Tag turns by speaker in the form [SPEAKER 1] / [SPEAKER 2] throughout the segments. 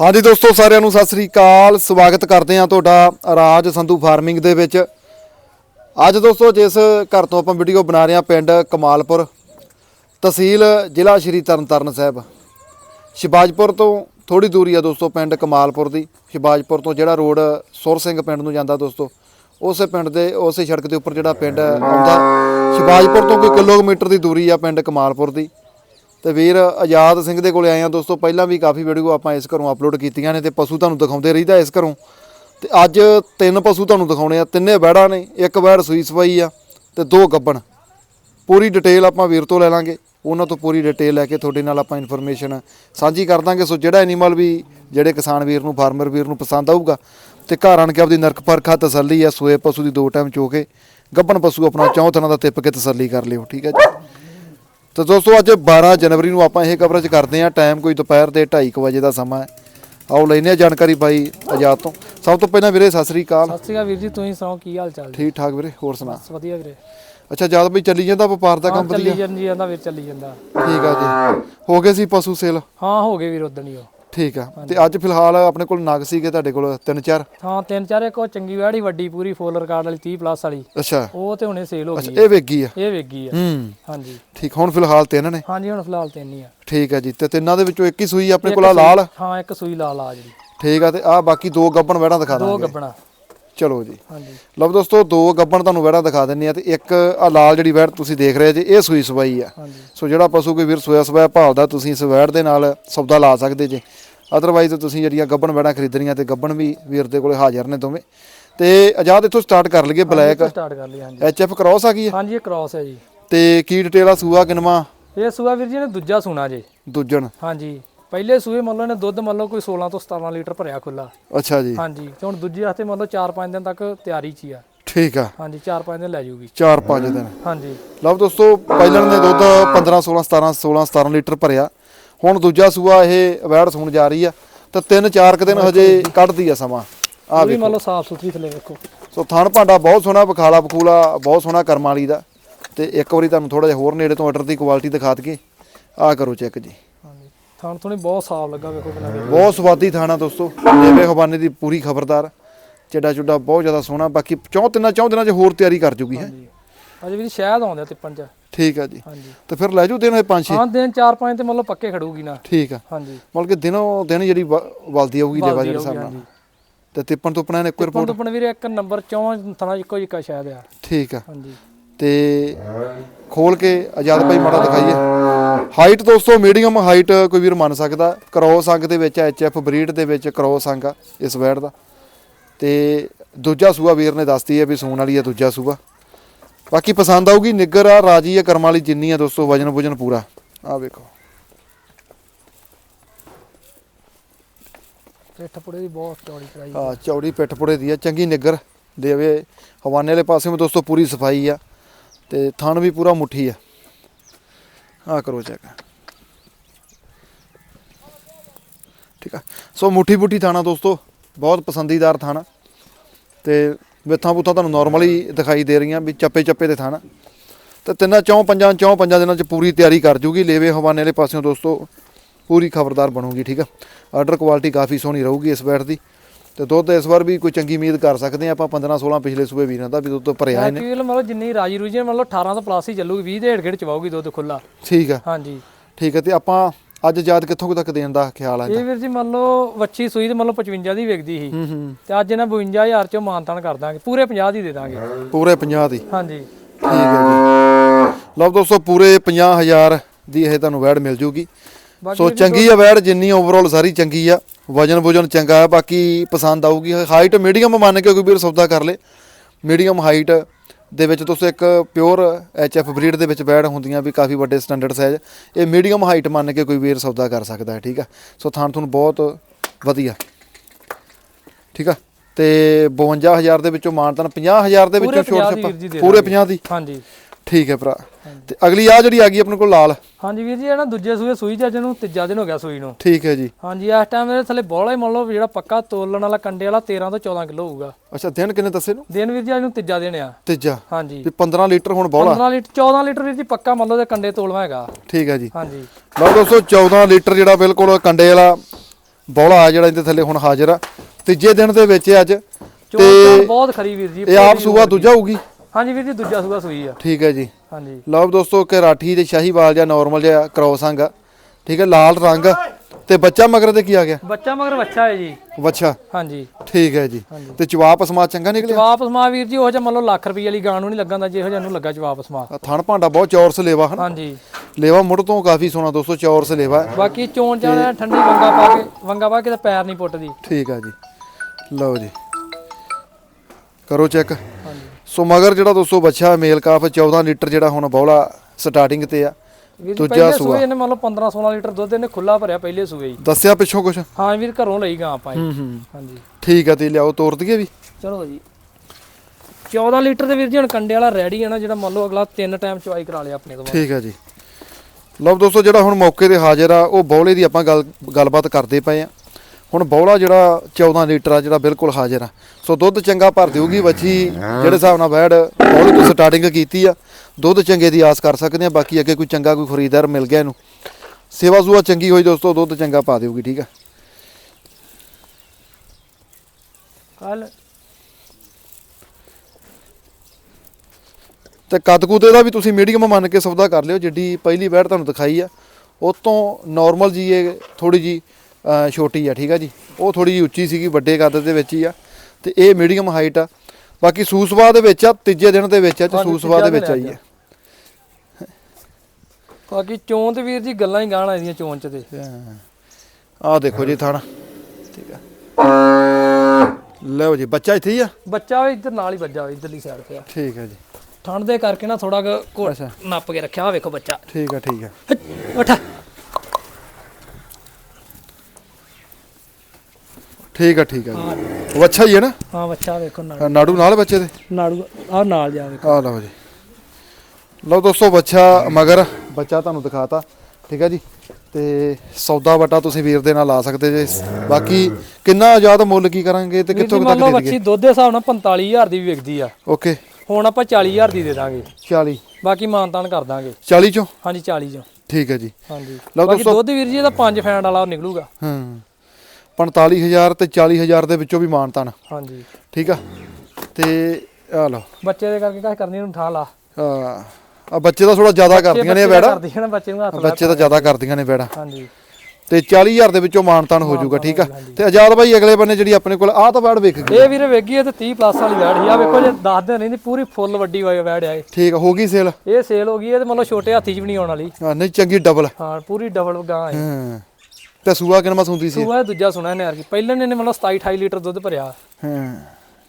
[SPEAKER 1] ਹਾਂਜੀ ਦੋਸਤੋ, ਸਾਰਿਆਂ ਨੂੰ ਸਤਿ ਸ੍ਰੀ ਅਕਾਲ। ਸਵਾਗਤ ਕਰਦੇ ਹਾਂ ਤੁਹਾਡਾ ਰਾਜ ਸੰਧੂ ਫਾਰਮਿੰਗ ਦੇ ਵਿੱਚ। ਅੱਜ ਦੋਸਤੋ, ਜਿਸ ਘਰ ਤੋਂ ਆਪਾਂ ਵੀਡੀਓ ਬਣਾ ਰਹੇ ਹਾਂ, ਪਿੰਡ ਕਮਾਲਪੁਰ, ਤਹਿਸੀਲ ਜ਼ਿਲ੍ਹਾ ਸ਼੍ਰੀ ਤਰਨਤਾਰਨ ਸਾਹਿਬ। ਸ਼ਿਬਾਜਪੁਰ ਤੋਂ ਥੋੜੀ ਦੂਰੀ ਆ ਦੋਸਤੋ, ਪਿੰਡ ਕਮਾਲਪੁਰ ਦੀ। ਸ਼ਿਬਾਜਪੁਰ ਤੋਂ ਜਿਹੜਾ ਰੋਡ ਸੁਰ ਸਿੰਘ ਪਿੰਡ ਨੂੰ ਜਾਂਦਾ ਦੋਸਤੋ, ਉਸੇ ਪਿੰਡ ਦੇ, ਉਸੇ ਸੜਕ ਦੇ ਉੱਪਰ ਜਿਹੜਾ ਪਿੰਡ ਆਉਂਦਾ। ਸ਼ਿਬਾਜਪੁਰ ਤੋਂ ਕੋਈ ਕਿਲੋਮੀਟਰ ਦੀ ਦੂਰੀ ਆ ਪਿੰਡ ਕਮਾਲਪੁਰ ਦੀ। ਤੇ ਵੀਰ ਆਜ਼ਾਦ ਸਿੰਘ ਦੇ ਕੋਲੇ ਆਏ ਆ ਦੋਸਤੋ, ਪਹਿਲਾਂ ਵੀ ਕਾਫੀ ਵੀਡੀਓ ਆਪਾਂ ਇਸ ਘਰੋਂ ਅਪਲੋਡ ਕੀਤੀਆਂ ਨੇ ਤੇ ਪਸ਼ੂ ਤੁਹਾਨੂੰ ਦਿਖਾਉਂਦੇ ਰਹੀਦਾ ਇਸ ਘਰੋਂ। ਤੇ ਅੱਜ ਤਿੰਨ ਪਸ਼ੂ ਤੁਹਾਨੂੰ ਦਿਖਾਉਣੇ ਆ, ਤਿੰਨੇ ਵੈੜਾਂ ਨੇ, ਇੱਕ ਬੈੜ ਸੂਈ ਸਵਾਈ ਆ ਤੇ ਦੋ ਗੱਬਣ। ਪੂਰੀ ਡਿਟੇਲ ਆਪਾਂ ਵੀਰ ਤੋਂ ਲੈ ਲਾਂਗੇ, ਉਹਨਾਂ ਤੋਂ ਪੂਰੀ ਡਿਟੇਲ ਲੈ ਕੇ ਤੁਹਾਡੇ ਨਾਲ ਆਪਾਂ ਇਨਫੋਰਮੇਸ਼ਨ ਸਾਂਝੀ ਕਰ ਦਾਂਗੇ। ਸੋ ਜਿਹੜਾ ਐਨੀਮਲ ਵੀ ਜਿਹੜੇ ਕਿਸਾਨ ਵੀਰ ਨੂੰ ਫਾਰਮਰ ਵੀਰ ਨੂੰ ਪਸੰਦ ਆਊਗਾ ਤੇ ਘਰ ਆਣ ਕੇ ਆਪਦੀ ਨਰਕ ਪਰਖਾ ਤਸੱਲੀ ਆ, ਸੋਏ ਪਸ਼ੂ ਦੀ ਦੋ ਟਾਈਮ ਚੋ ਕੇ, ਗੱਬਣ ਪਸ਼ੂ ਆਪਣਾ ਚੌਂ ਤਰ੍ਹਾਂ ਦਾ ਤਿੱਪ ਕੇ ਤਸੱਲੀ ਕਰ ਲਿਓ, ਠੀਕ ਹੈ ਜੀ? ਤਾਂ ਦੋਸਤੋ ਅੱਜ 12 ਜਨਵਰੀ ਨੂੰ ਆਪਾਂ ਇਹ ਕਵਰੇਜ ਕਰਦੇ ਹਾਂ। ਟਾਈਮ ਕੋਈ ਦੁਪਹਿਰ ਦੇ 2:30 ਵਜੇ ਦਾ ਸਮਾਂ ਹੈ। ਆਓ ਲੈਨੇ ਆ ਜਾਣਕਾਰੀ ਬਾਈ ਆਜ਼ਾਦ ਤੋਂ। ਸਭ ਤੋਂ ਪਹਿਲਾਂ ਵੀਰੇ ਸਤਿ ਸ੍ਰੀ ਅਕਾਲ।
[SPEAKER 2] ਸਤਿ ਸ਼੍ਰੀ ਅਕਾਲ ਵੀਰ ਜੀ ਤੁਸੀਂ ਸੁਣਾਓ ਕੀ ਹਾਲ ਚਾਲ ਜੀ?
[SPEAKER 1] ਠੀਕ ਠਾਕ ਵੀਰੇ ਹੋਰ ਸੁਣਾ।
[SPEAKER 2] ਬਸ ਵਧੀਆ ਵੀਰੇ।
[SPEAKER 1] ਅੱਛਾ ਜਦ ਬਈ ਚੱਲੀ ਜਾਂਦਾ ਵਪਾਰ ਦਾ ਕੰਮ
[SPEAKER 2] ਚੱਲੀ ਜਾਂਦੀ ਜਾਂਦਾ ਵੀਰ ਚੱਲੀ ਜਾਂਦਾ।
[SPEAKER 1] ਠੀਕ ਆ ਜੀ। ਹੋ ਗਏ ਸੀ ਪਸ਼ੂ ਸੇਲ?
[SPEAKER 2] ਹਾਂ ਹੋ ਗਏ ਵੀਰ ਉਦਣ ਹੀ ਉਹ।
[SPEAKER 1] ਠੀਕ ਆ। ਤੇ ਅੱਜ ਫਿਲਹਾਲ ਆਪਣੇ ਕੋਲ ਨਗ ਸੀਗੇ ਤੁਹਾਡੇ ਕੋਲ ਤਿੰਨ ਚਾਰ?
[SPEAKER 2] ਹਾਂ ਤਿੰਨ ਚਾਰ ਇੱਕ ਉਹ ਚੰਗੀ ਵਾੜੀ ਵੱਡੀ ਪੂਰੀ ਫੁੱਲ ਰਿਕਾਰਡ ਵਾਲੀ 30 ਪਲੱਸ ਵਾਲੀ।
[SPEAKER 1] ਅੱਛਾ।
[SPEAKER 2] ਉਹ ਤੇ ਹੁਣੇ ਸੇਲ ਹੋ
[SPEAKER 1] ਅੱਛਾ
[SPEAKER 2] ਗਈ
[SPEAKER 1] ਇਹ ਵੇਗੀ ਆ।
[SPEAKER 2] ਇਹ ਵੇਗੀ ਆ।
[SPEAKER 1] ਹੂੰ।
[SPEAKER 2] ਹਾਂਜੀ।
[SPEAKER 1] ਠੀਕ ਹੁਣ ਫਿਲਹਾਲ ਤਿੰਨ ਨੇ।
[SPEAKER 2] ਹਾਂਜੀ ਹੁਣ ਫਿਲਹਾਲ ਤਿੰਨ ਹੀ ਆ।
[SPEAKER 1] ਠੀਕ ਆ ਜੀ ਤੇ ਤਿੰਨਾਂ ਦੇ ਵਿੱਚੋਂ ਇੱਕ ਹੀ ਸੂਈ ਆਪਣੇ ਕੋਲ ਆ ਲਾਲ?
[SPEAKER 2] ਹਾਂ ਇੱਕ ਸੂਈ ਲਾਲ ਆ ਜਿਹੜੀ।
[SPEAKER 1] ਠੀਕ ਆ ਤੇ ਆ ਬਾਕੀ ਦੋ ਗੱਬਣ ਵੈੜਾਂ ਦਿਖਾ
[SPEAKER 2] ਦੋ
[SPEAKER 1] ਦਾਂਗੇ।
[SPEAKER 2] ਗੱਬਣਾ।
[SPEAKER 1] ਚਲੋ ਜੀ।
[SPEAKER 2] ਹਾਂਜੀ।
[SPEAKER 1] ਲਓ ਦੋਸਤੋ ਦੋ ਗੱਬਣ ਤੁਹਾਨੂੰ ਵੈੜਾਂ ਦਿਖਾ ਦਿੰਨੇ ਆ ਤੇ ਇੱਕ ਆ ਲਾਲ ਜਿਹੜੀ ਵੈੜ ਤੁਸੀਂ ਦੇਖ ਰਹੇ ਜੀ ਇਹ ਸੂਈ ਸਵਾਈ ਆ। ਸੋ ਜਿਹੜਾ ਪਸ਼ੂ ਕੋਈ ਵੀਰ ਸੋਇਆ ਸਵਾਇਆ ਭਾਲਦਾ ਤੁਸੀਂ ਇਸ ਵੈੜ ਦੇ ਨਾਲ ਸੌਦਾ ਲਾ ਸਕਦੇ ਜੇ। ਅਦਰਵਾਈਜ਼ ਤੁਸੀਂ ਜਿਹੜੀਆਂ ਗੱਬਣ ਵੈੜਾਂ ਖਰੀਦਣੀਆਂ ਤੇ ਗੱਬਣ ਵੀ ਵੀਰ ਦੇ ਕੋਲੇ ਹਾਜ਼ਰ ਨੇ ਦੋਵੇਂ। ਤੇ ਆਜ਼ਾਦ ਇੱਥੋਂ ਸਟਾਰਟ ਕਰ ਲਈਏ ਬਲੈਕ।
[SPEAKER 2] ਸਟਾਰਟ ਕਰ ਲਈ ਹਾਂਜੀ।
[SPEAKER 1] ਐਚ ਐਫ ਕ੍ਰਾਸ ਆ ਗਈ ਹੈ
[SPEAKER 2] ਹਾਂਜੀ ਇਹ ਕ੍ਰਾਸ ਹੈ ਜੀ।
[SPEAKER 1] ਤੇ ਕੀ ਡਿਟੇਲ ਆ ਸੂਆ ਕਿਨਵਾ?
[SPEAKER 2] ਇਹ ਸੂਆ ਵੀਰ ਜੀ ਨੇ ਦੂਜਾ ਸੂਣਾ ਜੀ।
[SPEAKER 1] ਦੂਜਣ।
[SPEAKER 2] ਹਾਂਜੀ। ਪਹਿਲੇ ਸੂਏ ਮੰਨ ਲਓ ਨੇ ਦੁੱਧ ਮੰਨ ਲਓ ਕੋਈ 16 ਤੋਂ 17 ਲੀਟਰ ਭਰਿਆ ਖੁੱਲਾ
[SPEAKER 1] ਅੱਛਾ ਜੀ।
[SPEAKER 2] ਹਾਂਜੀ ਤੇ ਹੁਣ ਦੂਜੀ ਹਫ਼ਤੇ ਮੰਨ ਲਓ 4-5 ਦਿਨ ਤੱਕ ਤਿਆਰੀ 'ਚ ਹੀ ਆ।
[SPEAKER 1] ਠੀਕ ਆ।
[SPEAKER 2] ਹਾਂਜੀ 4-5 ਦਿਨ ਲੈ ਜਾਊਗੀ
[SPEAKER 1] 4-5 ਦਿਨ।
[SPEAKER 2] ਹਾਂਜੀ।
[SPEAKER 1] ਲਓ ਦੋਸਤੋ ਪਹਿਲਣ ਨੇ ਦੁੱਧ 15 16 17 16 17 ਲੀਟਰ ਭਰਿਆ। ਹੁਣ ਦੂਜਾ ਸੂਆ ਇਹ ਵੈੜ ਸੂਣ ਜਾ ਰਹੀ ਆ। ਤੇ 3-4 ਕੁ ਦਿਨ ਹਜੇ ਕੱਢਦੀ ਆ ਸਮਾਂ। ਆ
[SPEAKER 2] ਵੀ ਮੰਨ ਲਓ ਸਾਫ਼ ਸੁਥਰੀ ਥੱਲੇ ਵੇਖੋ।
[SPEAKER 1] ਸੋ ਥਣ ਭਾਂਡਾ ਬਹੁਤ ਸੋਹਣਾ ਬਖਾਲਾ ਬਖੂਲਾ ਬਹੁਤ ਸੋਹਣਾ ਕਰਮ ਵਾਲੀ ਦਾ। ਤੇ ਇੱਕ ਵਾਰੀ ਤੁਹਾਨੂੰ ਥੋੜਾ ਜਿਹਾ ਹੋਰ ਨੇੜੇ ਤੋਂ ਆਰਡਰ ਦੀ ਕੁਆਲਿਟੀ ਦਿਖਾ ਦਈਏ। ਆ ਕਰੋ ਚੈੱਕ ਜੀ।
[SPEAKER 2] ਥਣ ਥੋੜੀ ਬਹੁਤ ਸਾਫ਼ ਲੱਗਾ ਵੇਖੋ ਕਿੰਨਾ
[SPEAKER 1] ਬਹੁਤ ਸਵਾਦੀ ਥਾਣਾ ਦੋਸਤੋ। ਦੇਵੇ ਖਬਾਨੇ ਦੀ ਪੂਰੀ ਖਬਰਦਾਰ। ਚੱਡਾ ਚੁੱਡਾ ਬਹੁਤ ਜ਼ਿਆਦਾ ਸੋਹਣਾ ਬਾਕੀ ਚੌਂ ਤਿੰਨਾਂ ਚੌਂ ਦਿਨਾਂ 'ਚ ਹੋਰ ਤਿਆਰੀ ਕਰ ਜੂਗੀ ਹੈ?
[SPEAKER 2] ਹਾਂਜੀ। ਅਜੇ ਵੀ ਸ਼ਾਇਦ ਆਉਂਦੇ ਤਿੱਪਣ ਚ।
[SPEAKER 1] ਠੀਕ ਆ ਜੀ।
[SPEAKER 2] ਹਾਂਜੀ।
[SPEAKER 1] ਤੇ ਫਿਰ ਲੈ ਜੂ ਦਿਨ ਹੋਏ ਪੰਜ ਛੇ?
[SPEAKER 2] ਹਾਂ ਦਿਨ 4-5 ਤੇ ਮੰਨ ਲਓ ਪੱਕੇ ਖੜੂਗੀ ਨਾ।
[SPEAKER 1] ਠੀਕ ਆ।
[SPEAKER 2] ਹਾਂਜੀ।
[SPEAKER 1] ਮਤਲਬ ਕਿ ਦਿਨੋਂ ਦਿਨ ਜਿਹੜੀ ਵ- ਵਲਦੀ ਆਊਗੀ ਦੇਵਾ ਜਿਹੜੇ ਹਿਸਾਬ ਨਾਲ। ਤੇ ਤਿੱਪਣ ਤੋਂ ਨੇ ਇੱਕ
[SPEAKER 2] ਤਿੱਪਣ ਤੋਂ ਵੀਰੇ ਇੱਕ ਨੰਬਰ ਚੌਂ ਥਣਾ ਇੱਕੋ ਜਿਹਾ ਸ਼ਾਇਦ ਆ।
[SPEAKER 1] ਠੀਕ ਆ।
[SPEAKER 2] ਹਾਂਜੀ।
[SPEAKER 1] ਤੇ ਖੋਲ ਕੇ ਆਜ਼ਾਦ ਭਾਈ ਮਾੜਾ ਦਿਖਾਈਏ। ਹਾਈਟ ਦੋਸਤੋ ਮੀਡੀਅਮ ਹਾਈਟ ਕੋਈ ਵੀਰ ਮੰਨ ਸਕਦਾ। ਕ੍ਰੋਸ ਅੰਗ ਦੇ ਵਿੱਚ ਐਚ ਐਫ ਬਰੀਡ ਦੇ ਵਿੱਚ ਕ੍ਰੋਸ ਅੰਗ ਆ ਇਸ ਵੈੜ ਦਾ। ਤੇ ਦੂਜਾ ਸੂਆ ਵੀਰ ਨੇ ਦੱਸਤੀ ਹੈ ਵੀ ਸੂਣ ਵਾਲੀ ਹੈ ਦੂਜਾ ਸੂਆ। ਬਾਕੀ ਪਸੰਦ ਆਊਗੀ ਨਿੱਗਰ ਆ ਰਾਜੀ ਆ ਕਰਮ ਵਾਲੀ ਜਿੰਨੀ ਆ ਦੋਸਤੋ ਵਜਨ ਵਜਨ ਪੂਰਾ। ਆ ਵੇਖੋ।
[SPEAKER 2] ਪਿੱਠ ਪੁੜੇ ਦੀ ਬਹੁਤ ਚੌੜੀ ਚੜਾਈ
[SPEAKER 1] ਆ ਚੌੜੀ ਪਿੱਠ ਪੁੜੇ ਦੀ ਆ ਚੰਗੀ ਨਿੱਗਰ ਦੇਵੇ ਹਵਾਨੇ ਵਾਲੇ ਪਾਸੇ ਵੀ ਦੋਸਤੋ ਪੂਰੀ ਸਫ਼ਾਈ ਆ। ਤੇ ਥਣ ਵੀ ਪੂਰਾ ਮੁੱਠੀ ਆ। ਆ ਕਰੋ ਚੈੱਕ ਠੀਕ ਆ। ਸੋ ਮੁੱਠੀ ਮੁੱਠੀ ਥਾਣਾ ਦੋਸਤੋ, ਬਹੁਤ ਪਸੰਦੀਦਾਰ ਥਾਣਾ। ਤੇ ਵਿੱਥਾਂ ਬੁੱਥਾਂ ਤੁਹਾਨੂੰ ਨਾਰਮਲੀ ਦਿਖਾਈ ਦੇ ਰਹੀਆਂ ਵੀ ਚੱਪੇ ਚੱਪੇ ਦੇ ਥਾਣਾ। ਤੇ ਤਿੰਨਾਂ ਚੌਂ ਪੰਜਾਂ ਚੌਂ ਪੰਜਾਂ ਦਿਨਾਂ ਚ ਪੂਰੀ ਤਿਆਰੀ ਕਰ ਜੂਗੀ। ਲੇਵੇ ਹਵਾਨੇ ਵਾਲੇ ਪਾਸਿਓਂ ਦੋਸਤੋ, ਪੂਰੀ ਖਬਰਦਾਰ ਬਣੂਗੀ, ਠੀਕ ਆ। ਆਰਡਰ ਕੁਆਲਿਟੀ ਕਾਫੀ ਸੋਹਣੀ ਰਹੂਗੀ ਇਸ ਬੈਟ ਦੀ। ਤੇ ਦੁੱਧ ਇਸ ਵਾਰ ਵੀ ਕੋਈ ਚੰਗੀ ਉਮੀਦ ਕਰ ਸਕਦੇ ਆ ਆਪਾਂ 15 16 ਪਿਛਲੇ ਸੂਬੇ ਵੀਰਾਂ ਦਾ ਵੀ ਦੁੱਧ ਭਰਿਆ ਇਹਨੇ
[SPEAKER 2] ਮੰਨ ਲਓ ਜਿੰਨੀ ਰਾਜੀ ਰੂਜੀ ਲਓ 18 ਤੋਂ ਪਲੱਸ ਹੀ ਚੱਲੂਗੀ 20 ਦੇ ਢੇੜ ਚਵਾਉਗੀ ਦੁੱਧ ਖੁੱਲਾ
[SPEAKER 1] ਠੀਕ ਆ।
[SPEAKER 2] ਹਾਂਜੀ।
[SPEAKER 1] ਠੀਕ ਆ ਤੇ ਆਪਾਂ ਅੱਜ ਯਾਦ ਕਿੱਥੋਂ ਤੱਕ ਦੇਣ ਦਾ ਖਿਆਲ ਆ
[SPEAKER 2] ਇਹ ਵੀਰ ਜੀ ਮੰਨ ਲਓ ਵੱਛੀ ਸੂਈ ਤੇ ਮੰਨ ਲਓ 55 ਦੀ ਵਿਕਦੀ ਸੀ। ਤੇ ਅੱਜ ਇਹਨਾਂ 52000 ਚੋਂ ਮਾਨਤਾਨ ਕਰ ਦਾਂਗੇ ਪੂਰੇ 50 ਦੀ ਦੇ ਦਾਂਗੇ।
[SPEAKER 1] ਪੂਰੇ 50 ਦੀ?
[SPEAKER 2] ਹਾਂਜੀ।
[SPEAKER 1] ਠੀਕ ਹੈ ਜੀ। ਲਓ ਦੋਸਤੋ ਪੂਰੇ 50000 ਦੀ ਇਹ ਤੁਹਾਨੂੰ ਵੈੜ ਮਿਲ ਜੂਗੀ। ਸੋ ਚੰਗੀ ਆ ਵੈੜ ਜਿੰਨੀ ਓਵਰਆਲ ਸਾਰੀ ਚੰਗੀ ਆ ਵਜਨ ਵਜਨ ਚੰਗਾ ਹੈ ਬਾਕੀ ਪਸੰਦ ਆਊਗੀ। ਹਾਈਟ ਮੀਡੀਅਮ ਮੰਨ ਕੇ ਕੋਈ ਵੀਰ ਸੌਦਾ ਕਰ ਲੇ। ਮੀਡੀਅਮ ਹਾਈਟ ਦੇ ਵਿੱਚ ਦੋਸਤੋ ਇੱਕ ਪਿਓਰ ਐਚ ਐਫ ਬਰੀਡ ਦੇ ਵਿੱਚ ਵੈੜ ਹੁੰਦੀਆਂ ਵੀ ਕਾਫੀ ਵੱਡੇ ਸਟੈਂਡਰਡ ਸਾਈਜ਼ ਇਹ ਮੀਡੀਅਮ ਹਾਈਟ ਮੰਨ ਕੇ ਕੋਈ ਵੀਰ ਸੌਦਾ ਕਰ ਸਕਦਾ ਹੈ ਠੀਕ ਆ? ਸੋ ਥਾਣ ਤੁਹਾਨੂੰ ਬਹੁਤ ਵਧੀਆ। ਠੀਕ ਆ? ਤੇ 52000 ਦੇ ਵਿੱਚੋਂ ਮਾਨਤਨ 50000 ਦੇ ਵਿੱਚੋਂ ਛੋਟ
[SPEAKER 2] 50 ਦੀ ਵੀਰ ਜੀ
[SPEAKER 1] ਛੱਪਾ
[SPEAKER 2] ਦੇ
[SPEAKER 1] ਪੂਰੇ
[SPEAKER 2] ਦਾਂਗੇ।
[SPEAKER 1] 50 ਦੀ?
[SPEAKER 2] ਹਾਂਜੀ।
[SPEAKER 1] ਠੀਕ ਹੈ ਭਰਾ। ਤੇ ਅਗਲੀ ਆ ਜਿਹੜੀ ਆ ਗਈ ਆਪਣੇ ਕੋਲ ਲਾਲ।
[SPEAKER 2] ਹਾਂਜੀ ਵੀਰ ਜੀ ਇਹ ਨਾ ਦੂਜੇ ਸੂਏ ਸੂਈ ਜੱਜ ਨੂੰ ਤੀਜਾ ਦਿਨ ਹੋ ਗਿਆ ਸੂਈ ਨੂੰ।
[SPEAKER 1] ਠੀਕ ਹੈ ਜੀ।
[SPEAKER 2] ਹਾਂਜੀ ਇਸ ਟਾਈਮ ਇਹਦੇ ਥੱਲੇ ਬੋਲਾ ਹੀ ਮੰਨ ਲਓ ਜਿਹੜਾ ਪੱਕਾ ਤੋਲਣ ਵਾਲਾ ਕੰਡੇ ਵਾਲਾ 13 ਤੋਂ 14 ਕਿਲੋ ਹੋਊਗਾ।
[SPEAKER 1] ਅੱਛਾ ਦਿਨ ਕਿੰਨੇ ਦੱਸੇ ਨੂੰ
[SPEAKER 2] ਦਿਨ ਵੀਰ ਜੀ ਅੱਜ ਨੂੰ ਤੀਜਾ ਦਿਨ ਆ।
[SPEAKER 1] ਤੀਜਾ।
[SPEAKER 2] ਹਾਂਜੀ।
[SPEAKER 1] ਵੀ 15 ਲੀਟਰ ਹੁਣ ਬੋਲਾ
[SPEAKER 2] 15 ਲੀਟਰ 14 ਲੀਟਰ ਵੀਰ ਜੀ ਪੱਕਾ ਮੰਨ ਲਓ ਦੇ ਕੰਡੇ ਤੋਲਵਾ ਹੈਗਾ।
[SPEAKER 1] ਠੀਕ ਹੈ ਜੀ।
[SPEAKER 2] ਹਾਂਜੀ।
[SPEAKER 1] ਲਓ ਦੋਸਤੋ 14 ਲੀਟਰ ਜਿਹੜਾ ਬਿਲਕੁਲ ਕੰਡੇ ਵਾਲਾ ਬੌਲਾ ਆ ਜਿਹੜਾ ਇਹਦੇ ਥੱਲੇ ਹੁਣ ਹਾਜ਼ਰ ਆ। ਤੀਜੇ ਦਿਨ ਦੇ ਵਿੱਚ ਅੱਜ
[SPEAKER 2] ਚਾਣ ਬਹੁਤ ਖਰੀ ਵੀਰ ਜੀ
[SPEAKER 1] ਇਹ ਆਪ ਸੂਆ ਦੂਜਾ ਹੋਊਗੀ।
[SPEAKER 2] ਹਾਂਜੀ ਵੀਰ ਜੀ ਦੂਜਾ ਸੂਆ ਸੂਈ ਆ।
[SPEAKER 1] ਠੀਕ ਹੈ ਜੀ।
[SPEAKER 2] ਹਾਂਜੀ।
[SPEAKER 1] ਲਓ ਵੀ ਦੋਸਤੋ ਕਿ ਰਾਠੀ ਤੇ ਸ਼ਾਹੀਵਾਲ ਜਾਂ ਨਾਰਮਲ ਜਿਹਾ ਕ੍ਰੋਸ ਅੰਗ ਆ। ਠੀਕ ਹੈ ਲਾਲ ਰੰਗ। ਤੇ ਬੱਚਾ ਮਗਰ ਤੇ ਕੀ ਆ ਗਿਆ?
[SPEAKER 2] ਬੱਚਾ ਮਗਰ ਬੱਚਾ ਹੈ ਜੀ।
[SPEAKER 1] ਬੱਚਾ
[SPEAKER 2] ਹਾਂਜੀ।
[SPEAKER 1] ਠੀਕ ਹੈ ਜੀ। ਤੇ ਜਵਾਬ ਸਮਾ ਚੰਗਾ ਨਿਕਲਿਆ?
[SPEAKER 2] ਜਵਾਬ ਸਮਾ ਵੀਰ ਜੀ ਉਹ ਜਿਹਾ ਮੰਨ ਲਓ ਲੱਖ ਰੁਪਏ ਵਾਲੀ ਗਾਂ ਨੂੰ ਨਹੀਂ ਲੱਗਾਂਦਾ ਜਿਹੋ ਜਿਹਾ ਨੂੰ ਲੱਗਾ ਜਵਾਬ ਸਮਾ
[SPEAKER 1] ਆਹ ਥਣ ਭਾਂਡਾ ਬਹੁਤ ਚੌਰਸ ਲੇਵਾ ਹਨ?
[SPEAKER 2] ਹਾਂਜੀ।
[SPEAKER 1] ਲੇਵਾ ਮੁੱਢ ਤੋਂ ਕਾਫੀ ਸੋਹਣਾ ਦੋਸਤੋ ਚੌਰਸ ਲੇਵਾ ਹੈ।
[SPEAKER 2] ਬਾਕੀ ਚੋਣ ਚਾਣ ਠੰਡੀ ਵੰਗਾ ਪਾ ਕੇ ਵੰਗਾ ਪਾ ਕੇ ਤਾਂ ਪੈਰ ਨਹੀਂ ਪੁੱਟਦੀ।
[SPEAKER 1] ਠੀਕ ਆ ਜੀ। ਲਓ ਜੀ। ਕਰੋ ਚੈੱਕ। ਸੋ ਮਗਰ ਜਿਹੜਾ ਦੋਸਤੋ ਬੱਚਾ ਮੇਲ ਕਾਫ 14 ਲੀਟਰ ਜਿਹੜਾ ਹੁਣ ਬੌਲਾ ਸਟਾਰਟਿੰਗ ਤੇ ਆ ਦੂਜਾ ਸੂਆ।
[SPEAKER 2] ਇਹਨੇ ਮੰਨ ਲਓ 15 16 ਲੀਟਰ ਦੁੱਧ ਇਹਨੇ ਖੁੱਲਾ ਭਰਿਆ ਪਹਿਲੇ ਸੂਏ ਹੀ।
[SPEAKER 1] ਦੱਸਿਆ ਪਿੱਛੋਂ ਕੁਛ?
[SPEAKER 2] ਹਾਂ ਵੀਰ ਘਰੋਂ ਲਈ ਗਾਂ ਆਪਾਂ।
[SPEAKER 1] ਹੂੰ ਹੂੰ।
[SPEAKER 2] ਹਾਂਜੀ।
[SPEAKER 1] ਠੀਕ ਆ ਤੇ ਲਿਆਓ ਤੋਰ ਦਈਏ ਵੀ।
[SPEAKER 2] ਚਲੋ ਜੀ। 14 ਲੀਟਰ ਦੇ ਵੀਰ ਜੀ ਹੁਣ ਕੰਡੇ ਵਾਲਾ ਰੈਡੀ ਹੈ ਨਾ ਜਿਹੜਾ ਮੰਨ ਲਓ ਅਗਲਾ ਤਿੰਨ ਟਾਈਮ ਚਵਾਈ ਕਰਾ ਲਿਆ ਆਪਣੇ ਤੋਂ
[SPEAKER 1] ਠੀਕ ਆ ਜੀ। ਲਓ ਦੋਸਤੋ ਜਿਹੜਾ ਹੁਣ ਮੌਕੇ ਤੇ ਹਾਜ਼ਰ ਆ ਉਹ ਬੌਲੇ ਦੀ ਆਪਾਂ ਗੱਲ ਗੱਲਬਾਤ ਕਰਦੇ ਪਏ ਆ। ਹੁਣ ਬੌਲਾ ਜਿਹੜਾ 14 ਲੀਟਰ ਆ ਜਿਹੜਾ ਬਿਲਕੁਲ ਹਾਜ਼ਰ ਆ। ਸੋ ਦੁੱਧ ਚੰਗਾ ਭਰ ਦਿਊਗੀ ਬੱਚੀ ਜਿਹੜੇ ਹਿਸਾਬ ਨਾਲ ਬੈੜ ਬੌਲੇ ਤੋਂ ਸਟਾਰਟਿੰਗ ਕੀਤੀ ਆ ਦੁੱਧ ਚੰਗੇ ਦੀ ਆਸ ਕਰ ਸਕਦੇ ਆ ਬਾਕੀ ਅੱਗੇ ਕੋਈ ਚੰਗਾ ਕੋਈ ਖਰੀਦਦਾਰ ਮਿਲ ਗਿਆ ਇਹਨੂੰ। ਸੇਵਾ ਸੂਆ ਚੰਗੀ ਹੋਈ ਦੋਸਤੋ ਦੁੱਧ ਚੰਗਾ ਪਾ ਦਿਊਗੀ ਠੀਕ ਆ।
[SPEAKER 2] ਕੱਲ
[SPEAKER 1] ਤੇ ਕੱਦ ਕੁੱਦ ਇਹਦਾ ਵੀ ਤੁਸੀਂ ਮੀਡੀਅਮ ਮੰਨ ਕੇ ਸੌਦਾ ਕਰ ਲਿਓ ਜਿੱਡੀ ਪਹਿਲੀ ਬੈੜ ਤੁਹਾਨੂੰ ਦਿਖਾਈ ਆ ਉਹ ਤੋਂ ਨਾਰਮਲ ਜੀ ਇਹ ਥੋੜੀ ਜੀ ਛੋਟੀ ਆ ਠੀਕ ਆ ਜੀ? ਉਹ ਥੋੜੀ ਜੀ ਉੱਚੀ ਸੀਗੀ ਵੱਡੇ ਕੱਦ ਦੇ ਵਿੱਚ ਹੀ ਆ। ਤੇ ਇਹ ਮੀਡੀਅਮ ਹਾਈਟ ਆ। ਬਾਕੀ ਸੂਸਵਾ ਦੇ ਵਿੱਚ ਆ ਤੀਜੇ ਦਿਨ ਦੇ ਵਿੱਚ ਆ ਤੇ ਸੂਸਵਾ ਦੇ ਵਿੱਚ ਆਈ ਆ।
[SPEAKER 2] ਬਾਕੀ ਤੇ ਵੀਰ ਜੀ ਗੱਲਾਂ ਹੀ ਗਾਣ ਆਈਆਂ ਚੋਣ ਚ ਤੇ।
[SPEAKER 1] ਆਹ ਦੇਖੋ ਜੀ ਥਣ। ਠੀਕ ਆ। ਲਓ ਜੀ ਬੱਚਾ ਇੱਥੇ ਹੀ ਆ?
[SPEAKER 2] ਬੱਚਾ ਵੀ ਇੱਧਰ ਨਾਲ ਹੀ ਵੱਜਾ ਹੋਇਆ ਇੱਧਰਲੀ ਸਾਈਡ ਤੇ ਆ।
[SPEAKER 1] ਠੀਕ ਆ ਜੀ।
[SPEAKER 2] ਠੰਡ ਦੇ ਕਰਕੇ ਨਾ ਥੋੜਾ ਘੋੜ। ਨੱਪ ਕੇ ਰੱਖਿਆ ਵੇਖੋ ਬੱਚਾ।
[SPEAKER 1] ਠੀਕ ਆ ਠੀਕ ਆ।
[SPEAKER 2] ਉੱਠ।
[SPEAKER 1] ਠੀਕ ਆ ਠੀਕ ਆ
[SPEAKER 2] ਹਾਂ
[SPEAKER 1] ਜੀ। ਉਹ ਅੱਛਾ ਹੀ ਹੈ ਨਾ?
[SPEAKER 2] ਹਾਂ ਬੱਚਾ ਵੇਖੋ
[SPEAKER 1] ਆਹ ਨਾੜੂ ਨਾਲ ਬੱਚੇ ਦੇ?
[SPEAKER 2] ਨਾੜੂ ਆ ਨਾਲ ਜਾ ਵੇਖੋ।
[SPEAKER 1] ਆ ਲਓ ਜੀ। ਲਓ ਦੋਸਤੋ ਬੱਚਾ ਮਗਰ ਬੱਚਾ ਤੁਹਾਨੂੰ ਦਿਖਾਤਾ। ਠੀਕ ਹੈ ਜੀ। ਤੇ ਸੌਦਾ ਵਟਾ ਤੁਸੀਂ ਵੀਰ ਦੇ ਨਾਲ ਲਾ ਸਕਦੇ ਜੇ। ਬਾਕੀ ਕਿੰਨਾ ਆਜ਼ਾਦ ਮੁੱਲ ਕੀ ਕਰਾਂਗੇ ਤੇ
[SPEAKER 2] ਵੀਰ ਜੀ
[SPEAKER 1] ਕਿੱਥੋਂ ਤੱਕ ਦੇ
[SPEAKER 2] ਬੱਚੀ
[SPEAKER 1] ਦਈਏ
[SPEAKER 2] ਦੁੱਧ ਦੇ ਹਿਸਾਬ ਨਾਲ 45000 ਦੀ ਵੀ ਵਿਕਦੀ ਆ।
[SPEAKER 1] ਓਕੇ।
[SPEAKER 2] ਹੁਣ ਆਪਾਂ 40000 ਦੀ ਦੇ ਦਾਂਗੇ।
[SPEAKER 1] 40
[SPEAKER 2] ਬਾਕੀ ਮਾਨਤਾਨ ਕਰ ਦਾਂਗੇ।
[SPEAKER 1] 40 ਚੋਂ?
[SPEAKER 2] ਹਾਂਜੀ 40 ਚੋਂ।
[SPEAKER 1] ਠੀਕ ਹੈ ਜੀ।
[SPEAKER 2] ਹਾਂਜੀ।
[SPEAKER 1] ਲਓ
[SPEAKER 2] ਬਾਕੀ
[SPEAKER 1] ਦੋਸਤੋ-
[SPEAKER 2] ਦੁੱਧ ਵੀਰ ਜੀ ਇਹਦਾ 5 ਫੈਂਡ ਵਾਲਾ ਨਿਕਲੂਗਾ।
[SPEAKER 1] ਹਾਂ। 45000 ਤੇ 40000 ਦੇ ਵਿੱਚੋਂ ਵੀ ਮਾਨਤਨ।
[SPEAKER 2] ਹਾਂਜੀ।
[SPEAKER 1] ਠੀਕ ਆ? ਤੇ ਆ ਲਓ।
[SPEAKER 2] ਬੱਚੇ ਦੇ ਕਰਕੇ ਕਾਹ ਕਰਨੀ ਨੂੰ ਠਾ ਲਾ
[SPEAKER 1] ਆ ਆ ਬੱਚੇ ਤਾਂ ਥੋੜਾ ਜ਼ਿਆਦਾ ਕਰਦੀਆਂ ਨੇ ਬੈੜਾ।
[SPEAKER 2] ਕਰਦੀਆਂ ਨੇ ਬੱਚੇ ਨੂੰ ਹੱਥ ਲਾ
[SPEAKER 1] ਬੱਚੇ ਤਾਂ ਜ਼ਿਆਦਾ ਕਰਦੀਆਂ ਨੇ ਬੈੜਾ।
[SPEAKER 2] ਹਾਂਜੀ।
[SPEAKER 1] ਤੇ 40000 ਦੇ ਵਿੱਚੋਂ ਮਾਨਤਨ ਹੋ ਜਾਊਗਾ ਠੀਕ ਆ? ਤੇ ਆਜ਼ਾਦ ਬਾਈ ਅਗਲੇ ਬੰਨੇ ਜਿਹੜੀ ਆਪਣੇ ਕੋਲ ਆਹ ਤਾਂ ਬੈੜ ਵਿਕ ਗਈ।
[SPEAKER 2] ਇਹ ਵੀਰੇ ਵੇਗੀ ਹੈ ਤੇ 30 ਪਲੱਸ ਵਾਲੀ ਵੈੜ ਸੀ। ਆ ਵੇਖੋ ਜੇ 10 ਦਿਨ ਰਹਿੰਦੀ ਪੂਰੀ ਫੁੱਲ ਵੱਡੀ ਵੈੜ ਆ ਇਹ।
[SPEAKER 1] ਠੀਕ ਹੋ ਗਈ ਸੇਲ
[SPEAKER 2] ਇਹ ਸੇਲ ਹੋ ਗਈ ਇਹ ਤੇ ਮਤਲਬ ਛੋਟੇ ਹਾਥੀ 'ਚ ਵੀ ਨਹੀਂ ਆਉਣ ਵਾਲੀ।
[SPEAKER 1] ਹਾਂ ਨਹੀਂ ਚੰਗੀ ਡਬਲ
[SPEAKER 2] ਹਾਂ ਪੂਰੀ ਡਬਲ ਗਾਂ ਹੈ
[SPEAKER 1] ਹਾਂ। ਤੇ ਸੂਆ ਕਿੰਨਾ ਸੁੰਦੀ ਸੀ?
[SPEAKER 2] ਸੂਆ ਦੂਜਾ ਸੁਣਿਆ ਨੇ ਯਾਰ ਕੀ ਪਹਿਲਾਂ ਨੇ ਮਤਲਬ 27 28 ਲੀਟਰ ਦੁੱਧ ਭਰਿਆ।
[SPEAKER 1] ਹਾਂ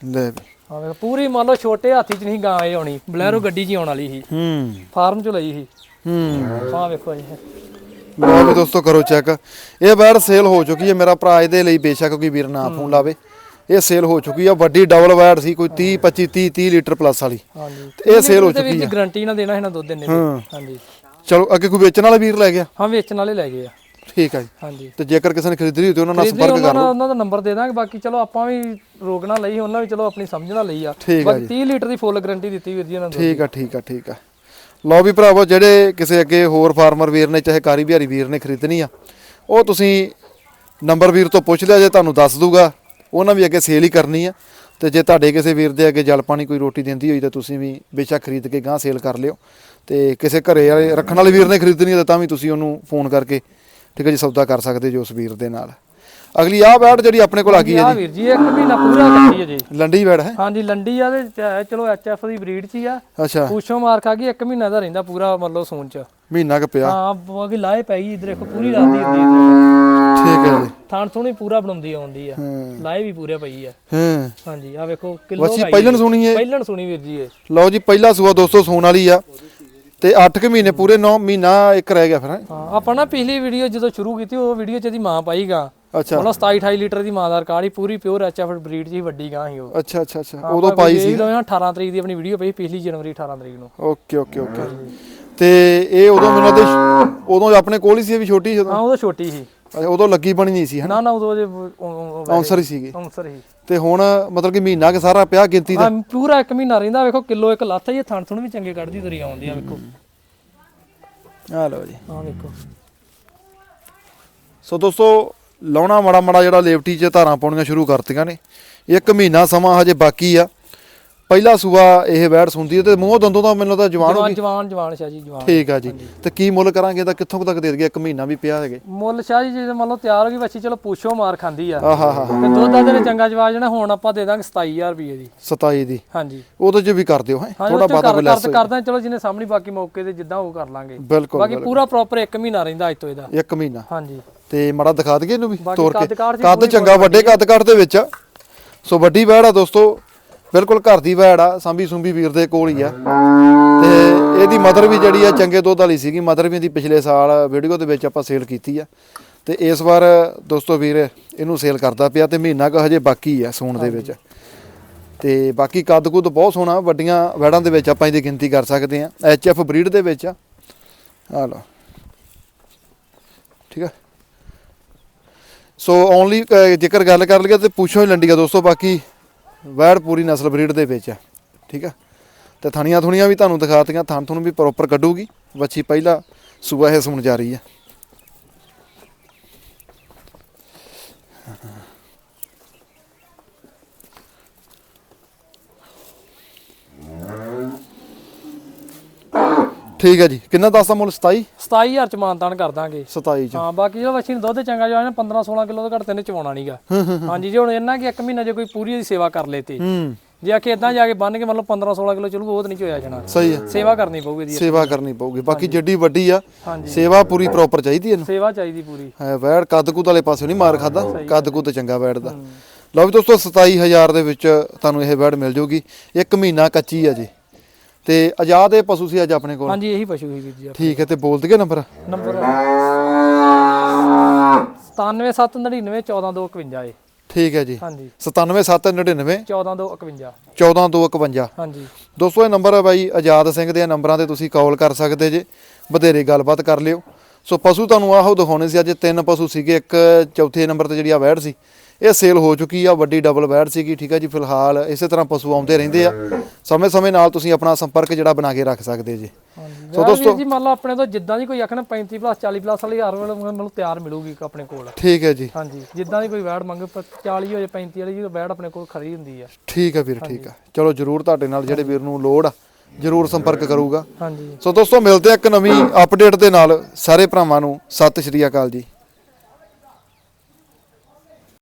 [SPEAKER 1] ਲੈ। ਵੀ
[SPEAKER 2] ਹਾਂ ਪੂਰੀ ਮੰਨ ਲਓ ਛੋਟੇ ਹਾਥੀ 'ਚ ਨਹੀਂ ਗਾਂ ਇਹ ਆਉਣੀ ਬਲੈਰੋ ਗੱਡੀ 'ਚ ਹੀ ਆਉਣ ਵਾਲੀ ਸੀ।
[SPEAKER 1] ਹੂੰ।
[SPEAKER 2] ਫਾਰਮ 'ਚ ਲਈ ਸੀ।
[SPEAKER 1] ਹੂੰ।
[SPEAKER 2] ਹਾਂ ਵੇਖੋ ਜੀ
[SPEAKER 1] ਲਓ ਵੀ ਦੋਸਤੋ ਕਰੋ ਚੈੱਕ। ਇਹ ਬੈੜ ਸੇਲ ਹੋ ਚੁੱਕੀ ਹੈ ਮੇਰਾ ਭਰਾ ਇਹਦੇ ਲਈ ਬੇਸ਼ੱਕ ਕੋਈ ਵੀਰ ਨਾ ਫੋਨ ਲਾਵੇ। ਇਹ ਸੇਲ ਹੋ ਚੁੱਕੀ ਆ ਵੱਡੀ ਡਬਲ ਬੈੜ ਸੀ ਕੋਈ 30 25 30 30 ਲੀਟਰ ਪਲੱਸ ਵਾਲੀ।
[SPEAKER 2] ਹਾਂਜੀ।
[SPEAKER 1] ਇਹ ਸੇਲ ਹੋ ਚੁੱਕੀ
[SPEAKER 2] ਜੀ
[SPEAKER 1] ਆ।
[SPEAKER 2] ਗਾਰੰਟੀ ਨਾਲ ਦੇਣਾ ਇਹਨਾਂ ਦੁੱਧ
[SPEAKER 1] ਹਾਂ।
[SPEAKER 2] ਹਾਂਜੀ।
[SPEAKER 1] ਚਲੋ ਅੱਗੇ ਕੋਈ ਵੇਚਣ ਵਾਲਾ ਵੀਰ ਲੈ ਗਿਆ?
[SPEAKER 2] ਹਾਂ ਵੇਚਣ ਵਾਲੇ ਲੈ ਗਏ ਆ।
[SPEAKER 1] ਠੀਕ ਹੈ ਜੀ।
[SPEAKER 2] ਹਾਂਜੀ।
[SPEAKER 1] ਤੇ ਜੇਕਰ ਕਿਸੇ ਨੇ ਖਰੀਦਣੀ ਹੋਈ ਤੇ ਉਹਨਾਂ ਨਾਲ ਸੰਪਰਕ
[SPEAKER 2] ਉਹਨਾਂ
[SPEAKER 1] ਕਰ
[SPEAKER 2] ਦਾ
[SPEAKER 1] ਲਓ
[SPEAKER 2] ਉਹਨਾਂ ਦਾ ਨੰਬਰ ਦੇ ਦਾਂਗੇ ਬਾਕੀ ਚਲੋ ਆਪਾਂ ਵੀ ਰੋਕਣਾ ਲਈ ਉਹਨਾਂ ਵੀ ਚਲੋ ਆਪਣੀ ਸਮਝਣਾ ਲਈ ਆ।
[SPEAKER 1] ਠੀਕ ਆ
[SPEAKER 2] ਬਾਕੀ 30 ਲੀਟਰ ਦੀ ਫੁੱਲ ਗਾਰੰਟੀ ਦਿੱਤੀ ਵੀਰ ਜੀ ਉਹਨਾਂ ਨੂੰ
[SPEAKER 1] ਠੀਕ ਆ ਠੀਕ ਆ ਠੀਕ ਆ। ਲਓ ਵੀ ਭਰਾਵੋ ਜਿਹੜੇ ਕਿਸੇ ਅੱਗੇ ਹੋਰ ਫਾਰਮਰ ਵੀਰ ਨੇ ਚਾਹੇ ਕਾਰੀ ਬਿਹਾਰੀ ਵੀਰ ਨੇ ਖਰੀਦਣੀ ਆ ਉਹ ਤੁਸੀਂ ਨੰਬਰ ਵੀਰ ਤੋਂ ਪੁੱਛ ਲਿਆ ਜੇ ਤੁਹਾਨੂੰ ਦੱਸ ਦੂਗਾ ਉਹਨਾਂ ਵੀ ਅੱਗੇ ਸੇਲ ਹੀ ਕਰਨੀ ਆ। ਤੇ ਜੇ ਤੁਹਾਡੇ ਕਿਸੇ ਵੀਰ ਦੇ ਅੱਗੇ ਜਲ ਪਾਣੀ ਕੋਈ ਰੋਟੀ ਦਿੰਦੀ ਹੋਈ ਤਾਂ ਤੁਸੀਂ ਵੀ ਬੇਸ਼ੱਕ ਖਰੀਦ ਕੇ ਗਾਂ ਸੇਲ ਕਰ ਲਿਓ। ਤੇ ਕਿਸੇ ਘਰੇ ਵਾਲੇ ਰੱਖਣ ਵਾਲੇ ਵੀਰ ਨੇ ਖਰੀਦਣੀ ਆ ਤਾਂ ਤਾਂ ਵੀ ਤੁਸੀਂ ਉਹਨੂੰ ਫੋਨ ਕਰਕੇ ਠੀਕ ਹੈ ਜੀ ਸੌਦਾ ਕਰ ਸਕਦੇ ਜੋ ਉਸ ਵੀਰ ਦੇ ਨਾਲ। ਅਗਲੀ ਆਹ ਬੈਟ ਜਿਹੜੀ ਆਪਣੇ ਕੋਲ ਆ ਗਈ ਹੈ
[SPEAKER 2] ਆ ਵੀਰ ਜੀ ਇੱਕ ਮਹੀਨਾ ਪੂਰਾ ਕੱਟੀ ਹੈ ਜੀ।
[SPEAKER 1] ਲੰਡੀ ਬੈਟ ਹੈ।
[SPEAKER 2] ਹਾਂਜੀ ਲੰਡੀ ਆ ਤੇ ਚ- ਚਲੋ ਐਚਐਫ ਦੀ ਬਰੀਡ ਚ ਹੀ ਆ।
[SPEAKER 1] ਅੱਛਾ।
[SPEAKER 2] ਪੁੱਛੋ ਮਾਰ ਖਾ ਗਈ ਇੱਕ ਮਹੀਨਾ ਦਾ ਰਹਿੰਦਾ ਪੂਰਾ ਮਤਲਬ ਸੂਨ ਚ।
[SPEAKER 1] ਮਹੀਨਾ ਕ ਪਿਆ।
[SPEAKER 2] ਹਾਂ ਬਾਕੀ ਲਾਏ ਪੈ ਗਈ ਇਧਰ ਦੇਖੋ ਪੂਰੀ ਰਾਤੀ ਹੁੰਦੀ ਹੈ
[SPEAKER 1] ਠੀਕ ਹੈ ਜੀ।
[SPEAKER 2] ਥਾਣ ਥੋਣੀ ਪੂਰਾ ਬਣਾਉਂਦੀ ਆਉਂਦੀ ਆ।
[SPEAKER 1] ਹਾਂ।
[SPEAKER 2] ਲਾਏ ਵੀ ਪੂਰੇ ਪਈ ਆ।
[SPEAKER 1] ਹਾਂ।
[SPEAKER 2] ਹਾਂਜੀ ਆ ਵੇਖੋ ਕਿਲੋ
[SPEAKER 1] ਵਸੀ ਪਹਿਲਣ ਸੁਣੀ ਹੈ
[SPEAKER 2] ਪਹਿਲਣ ਸੁਣੀ ਵੀਰ ਜੀ ਇਹ।
[SPEAKER 1] ਲਓ ਜੀ ਪਹਿਲਾ ਸੂਆ ਦੋਸਤੋ ਸੂਣ ਵਾਲੀ ਆ। ਤੇ 8 ਕੁ ਮਹੀਨੇ ਪੂਰੇ 9 ਮਹੀਨਾ ਇੱਕ ਰਹਿ ਗਿਆ ਫਿਰ ਹੈਂ?
[SPEAKER 2] ਹਾਂ ਆਪਾਂ ਨਾ ਪਿਛਲੀ ਵੀਡੀਓ ਜਦੋਂ ਸ਼ੁਰੂ ਕੀਤੀ ਉਹ ਵੀਡੀਓ ਚ ਇਹਦੀ ਮਾਂ ਪਾਈਗਾ
[SPEAKER 1] ਅੱਛਾ।
[SPEAKER 2] ਮਤਲਬ 27 28 ਲੀਟਰ ਦੀ ਮਾਂ ਦਾ ਪੂਰੀ ਪਿਓਰ ਐਚਐਫ ਬਰੀਡ ਹੀ ਵੱਡੀ ਗਾਂ ਸੀ ਉਹ।
[SPEAKER 1] ਅੱਛਾ ਅੱਛਾ ਅੱਛਾ। ਉਦੋਂ ਪਾਈ ਸੀ।
[SPEAKER 2] 18 ਤਰੀਕ ਦੀ ਆਪਣੀ ਵੀਡੀਓ ਪਈ ਪਿਛਲੀ ਜਨਵਰੀ 18 ਤਰੀਕ ਨੂੰ।
[SPEAKER 1] Okay okay okay. ਤੇ ਇਹ ਉਦੋਂ ਮੈਨੂੰ ਉਦੋਂ ਆਪਣੇ ਕੋਲ ਹੀ ਸੀ ਇਹ ਵੀ ਛੋਟੀ ਸੀ ਉਦੋਂ?
[SPEAKER 2] ਹਾਂ ਉਹ ਤਾਂ ਛੋਟੀ ਸੀ।
[SPEAKER 1] ਅੱਛਾ, ਉਦੋਂ ਲੱਗੀ ਬਣੀ ਨਹੀਂ ਸੀ ਹਨਾ?
[SPEAKER 2] ਨਾ ਨਾ ਉਦੋਂ ਜੇ
[SPEAKER 1] ਆਨਸਰ ਹੀ ਸੀਗੇ।
[SPEAKER 2] ਆਨਸਰ ਹੀ।
[SPEAKER 1] ਤੇ ਹੁਣ ਮਤਲਬ ਕਿ ਮਹੀਨਾ ਕਿ ਸਾਰਾ ਪਿਆ ਗਿਣਤੀ ਦਾ।
[SPEAKER 2] ਹਾਂ ਪੂਰਾ ਇੱਕ ਮਹੀਨਾ ਰਹਿੰਦਾ ਵੇਖੋ ਕਿਲੋ ਇੱਕ ਲੱਥ ਇਹ ਥਣ ਥਣ ਵੀ ਚੰਗੇ ਕੱਢਦੀ ਤੁਰੀ ਆਉਂਦੀ ਆ ਵੇਖੋ।
[SPEAKER 1] ਆ ਲਓ ਜੀ।
[SPEAKER 2] ਹਾਂ ਵੇਖੋ।
[SPEAKER 1] ਸੋ ਦੋਸਤੋ ਲਾਉਣਾ ਮੜਾ ਮੜਾ ਜਿਹੜਾ ਲੇਵਟੀ 'ਚ ਧਾਰਾਂ ਪਾਉਣੀਆਂ ਸ਼ੁਰੂ ਕਰਤੀਆਂ ਨੇ ਇੱਕ ਮਹੀਨਾ ਸਮਾਂ ਹਜੇ ਬਾਕੀ ਆ। ਪਹਿਲਾ ਸੂਆ ਇਹ ਵੈੜ ਸੁੰਦੀ ਹੈ ਤੇ ਮੂੰਹ ਦੰਦੋਂ ਤਾਂ ਮੈਨੂੰ ਤਾਂ ਜਵਾਨ ਹੋ
[SPEAKER 2] ਜਵਾਨ
[SPEAKER 1] ਗਈ।
[SPEAKER 2] ਜਵਾਨ ਜਵਾਨ ਸ਼ਾਹ ਜੀ ਜਵਾਨ।
[SPEAKER 1] ਠੀਕ ਆ ਜੀ। ਤੇ ਕੀ ਮੁੱਲ ਕਰਾਂਗੇ? ਤਾਂ ਕਿੱਥੋਂ ਕੁ ਤੱਕ ਦੇ ਦਈਏ? ਇੱਕ ਮਹੀਨਾ ਵੀ ਪਿਆ ਹੈਗੇ।
[SPEAKER 2] ਮੁੱਲ ਸ਼ਾਹ ਜੀ ਜੇ ਮੰਨ ਲਓ ਤਿਆਰ ਹੋ ਗਈ ਵੱਛੀ ਚਲੋ ਪੁੱਛੋ ਮਾਰ ਖਾਂਦੀ ਆ।
[SPEAKER 1] ਆਹਾ ਹਾ
[SPEAKER 2] ਤੇ ਦੁੱਧ ਦਾ ਦੇ ਚੰਗਾ ਜਵਾਜ ਜਣਾ ਹੁਣ ਆਪਾਂ ਦੇ ਦਾਂਗੇ 27000 ਰੁਪਏ ਦੀ।
[SPEAKER 1] 27 ਦੀ।
[SPEAKER 2] ਹਾਂਜੀ।
[SPEAKER 1] ਉਹਦੇ 'ਚ ਵੀ ਕਰ ਦਿਓ ਹੈ। ਥੋੜਾ ਬਾਤਾ ਬਿਲੈਸ
[SPEAKER 2] ਕਰ ਕਰਦਾ ਚਲੋ ਜਿਹਨੇ ਸਾਹਮਣੇ ਬਾਕੀ ਮੌਕੇ ਤੇ ਜਿੱਦਾਂ ਉਹ ਕਰ ਲਾਂਗੇ।
[SPEAKER 1] ਬਿਲਕੁਲ
[SPEAKER 2] ਬਾਕੀ ਪੂਰਾ ਪ੍ਰੋਪਰ 1 ਮਹੀਨਾ ਰਹਿੰਦਾ ਅੱਜ ਤੋਂ ਇਹਦਾ।
[SPEAKER 1] ਇੱਕ ਮਹੀਨਾ।
[SPEAKER 2] ਹਾਂਜੀ।
[SPEAKER 1] ਤੇ ਮੜਾ ਦਿਖਾ ਦਈਏ ਇਹਨੂੰ ਵੀ ਤੋੜ ਕੇ।
[SPEAKER 2] ਕੱਦ
[SPEAKER 1] ਚੰਗਾ ਵੱਡੇ ਕੱਦ ਕਾਠ ਦੇ ਵਿੱਚ। ਸੋ ਵੱਡੀ ਵੈੜ ਆ ਦੋਸਤੋ। ਬਿਲਕੁਲ ਘਰ ਦੀ ਵੈੜ ਆ, ਸਾਂਭੀ ਸੁੰਭੀ ਵੀਰ ਦੇ ਕੋਲ ਹੀ ਆ। ਤੇ ਇਹਦੀ ਮਦਰ ਵੀ ਜਿਹੜੀ ਆ, ਚੰਗੇ ਦੁੱਧ ਵਾਲੀ ਸੀਗੀ, ਮਦਰ ਵੀ ਇਹਦੀ ਪਿਛਲੇ ਸਾਲ ਵੀਡੀਓ ਦੇ ਵਿੱਚ ਆਪਾਂ ਸੇਲ ਕੀਤੀ ਆ। ਤੇ ਇਸ ਵਾਰ ਦੋਸਤੋ ਵੀਰ, ਇਹਨੂੰ ਸੇਲ ਕਰਦਾ ਪਿਆ ਤੇ ਮਹੀਨਾ ਕੁ ਹਜੇ ਬਾਕੀ ਆ ਸੂਣ ਦੇ ਵਿੱਚ। ਤੇ ਬਾਕੀ ਕੱਦ ਕੁੱਦ ਬਹੁਤ ਸੋਹਣਾ, ਵੱਡੀਆਂ ਵੈੜਾਂ ਦੇ ਵਿੱਚ ਆਪਾਂ ਇਹਦੀ ਗਿਣਤੀ ਕਰ ਸਕਦੇ ਆ। ਐਚ ਐਫ ਬਰੀਡ ਦੇ ਵਿੱਚ ਆ। ਆ ਲਓ। ਠੀਕ ਆ? ਸੋ ਓਨਲੀ ਜੇਕਰ ਗੱਲ ਕਰ ਲਈਏ ਤੇ ਪੁੱਛੋ ਹੀ ਲੰਡੀਆ ਦੋਸਤੋ, ਬਾਕੀ ਵੈੜ ਪੂਰੀ ਨਸਲ ਬਰੀਡ ਦੇ ਵਿੱਚ ਆ, ਠੀਕ ਆ? ਤੇ ਥਣੀਆਂ ਥੁਣੀਆਂ ਵੀ ਤੁਹਾਨੂੰ ਦਿਖਾਤੀਆਂ ਥਣ ਤੁਹਾਨੂੰ ਵੀ ਪ੍ਰੋਪਰ ਕੱਢੂਗੀ। ਵੱਛੀ ਪਹਿਲਾ ਸੂਆ ਇਹ ਸੁਣ ਜਾ ਰਹੀ ਆ। ਠੀਕ ਹੈ ਜੀ। ਕਿੰਨਾ ਦੱਸਦਾ ਮੁੱਲ? 27
[SPEAKER 2] 27000 ਚ ਮਾਨਤਾਨ ਕਰ ਦਾਂਗੇ।
[SPEAKER 1] 27 ਚ।
[SPEAKER 2] ਹਾਂ ਬਾਕੀ ਜਿਹੜਾ ਵੱਛੀ ਨੂੰ ਦੁੱਧ ਚੰਗਾ ਜਵਾਜ ਨਾ 15 16 ਕਿਲੋ ਤੋਂ ਘੱਟ ਤੈਨੂੰ ਚਵਾਉਣਾ ਨਹੀਂਗਾ ਹਾਂਜੀ ਜੇ ਹੁਣ ਇਹਨਾਂ ਕਿ ਇੱਕ ਮਹੀਨਾ ਜੇ ਕੋਈ ਪੂਰੀ ਦੀ ਸੇਵਾ ਕਰ ਲੇ ਤੇ।
[SPEAKER 1] ਹੂੰ।
[SPEAKER 2] ਜੇ ਆਖੇ ਇਦਾਂ ਜਾ ਕੇ ਬੰਨ ਕੇ ਮਤਲਬ 15 16 ਕਿਲੋ ਚਲੂ ਉਹ ਤਾਂ ਨਹੀਂ ਚੋਇਆ ਜਾਣਾ।
[SPEAKER 1] ਸਹੀ ਹੈ।
[SPEAKER 2] ਸੇਵਾ ਕਰਨੀ ਪਊਗੀ ਇਹਦੀ।
[SPEAKER 1] ਸੇਵਾ ਕਰਨੀ ਪਊਗੀ। ਬਾਕੀ ਜਿੱਡੀ ਵੱਡੀ ਆ ਸੇਵਾ ਪੂਰੀ ਪ੍ਰੋਪਰ ਚਾਹੀਦੀ ਇਹਨੂੰ।
[SPEAKER 2] ਸੇਵਾ ਚਾਹੀਦੀ ਪੂਰੀ।
[SPEAKER 1] ਹੈ ਵੈੜ ਕੱਦ ਕੁੱਦ ਵਾਲੇ ਪਾਸੇ ਨਹੀਂ ਮਾਰ ਖਾਦਾ ਕੱਦ ਕੁੱਦ ਚੰਗਾ ਵੈੜ ਦਾ। ਲਓ ਵੀ ਦੋਸਤੋ 27000 ਦੇ ਵਿੱਚ ਤੁਹਾਨੂੰ ਇਹ ਵੈੜ ਮਿਲ ਜਾਊਗੀ ਇੱਕ ਮਹੀਨਾ ਕੱਚੀ ਆ ਜੀ। ਤੇ ਆਜ਼ਾਦ ਇਹ ਪਸ਼ੂ ਸੀ ਅੱਜ ਆਪਣੇ ਕੋਲ?
[SPEAKER 2] ਹਾਂਜੀ ਇਹੀ ਪਸ਼ੂ ਹੀ ਵੀਰ ਜੀ
[SPEAKER 1] ਠੀਕ ਹੈ ਤੇ ਬੋਲ ਦਈਏ ਨੰਬਰ?
[SPEAKER 2] ਨੰਬਰ 9779914251 ਏ।
[SPEAKER 1] ਠੀਕ ਹੈ ਜੀ।
[SPEAKER 2] ਹਾਂਜੀ।
[SPEAKER 1] 97799
[SPEAKER 2] 14251
[SPEAKER 1] 14251
[SPEAKER 2] ਹਾਂਜੀ।
[SPEAKER 1] ਦੋਸਤੋ ਇਹ ਨੰਬਰ ਹੈ ਬਾਈ ਆਜ਼ਾਦ ਸਿੰਘ ਦੇ ਨੰਬਰਾਂ ਤੇ ਤੁਸੀਂ ਕਾਲ ਕਰ ਸਕਦੇ ਜੇ। ਵਧੇਰੇ ਗੱਲਬਾਤ ਕਰ ਲਿਓ। ਸੋ ਪਸ਼ੂ ਤੁਹਾਨੂੰ ਆਹੋ ਦਿਖਾਉਣੇ ਸੀ ਅੱਜ ਤਿੰਨ ਪਸ਼ੂ ਸੀਗੇ। ਇੱਕ ਚੌਥੇ ਨੰਬਰ ਤੇ ਜਿਹੜੀ ਆ ਵੈੜ ਸੀ ਇਹ ਸੇਲ ਹੋ ਚੁੱਕੀ ਆ ਵੱਡੀ ਡਬਲ ਵੈੜ ਸੀਗੀ ਠੀਕ ਹੈ ਜੀ ਫਿਲਹਾਲ ਇਸੇ ਤਰ੍ਹਾਂ ਪਸ਼ੂ ਆਉਂਦੇ ਰਹਿੰਦੇ ਆ। ਸਮੇਂ-ਸਮੇਂ ਨਾਲ ਤੁਸੀਂ ਆਪਣਾ ਸੰਪਰਕ ਜਿਹੜਾ ਬਣਾ ਕੇ ਰੱਖ ਸਕਦੇ ਜੇ। ਸੋ ਦੋਸਤੋ-
[SPEAKER 2] ਜੀ ਮੰਨ ਲਓ ਆਪਣੇ ਤੋਂ ਜਿੱਦਾਂ ਦੀ ਕੋਈ ਆਖਣਾ 35 ਪਲੱਸ 40 ਪਲੱਸ ਵਾਲੀ ਹਰ ਵੇਲੇ ਮੈਨੂੰ ਤਿਆਰ ਮਿਲੂਗੀ ਆਪਣੇ ਕੋਲ।
[SPEAKER 1] ਠੀਕ ਹੈ ਜੀ।
[SPEAKER 2] ਹਾਂਜੀ ਜਿੱਦਾਂ ਦੀ ਕੋਈ ਵੈੜ ਮੰਗੇ ਪਰ 40 ਹੋ ਜਾਏ 35 ਵਾਲੀ ਜੀ ਵੈੜ ਆਪਣੇ ਕੋਲ ਖੜੀ ਹੁੰਦੀ ਆ।
[SPEAKER 1] ਠੀਕ ਹੈ ਵੀਰ ਠੀਕ ਹੈ ਚਲੋ ਜਰੂਰ ਤੁਹਾਡੇ ਨਾਲ ਜਿਹੜੇ ਵੀਰ ਨੂੰ ਲੋੜ ਆ ਜਰੂਰ ਸੰਪਰਕ ਕਰੂਗਾ।
[SPEAKER 2] ਹਾਂਜੀ।
[SPEAKER 1] ਸੋ ਦੋਸਤੋ ਮਿਲਦੇ ਆ ਇੱਕ ਨਵੀਂ ਅਪਡੇਟ ਦੇ ਨਾਲ। ਸਾਰੇ ਭਰਾਵਾਂ ਨੂੰ ਸਤਿ ਸ਼੍ਰੀ ਅਕਾਲ ਜੀ।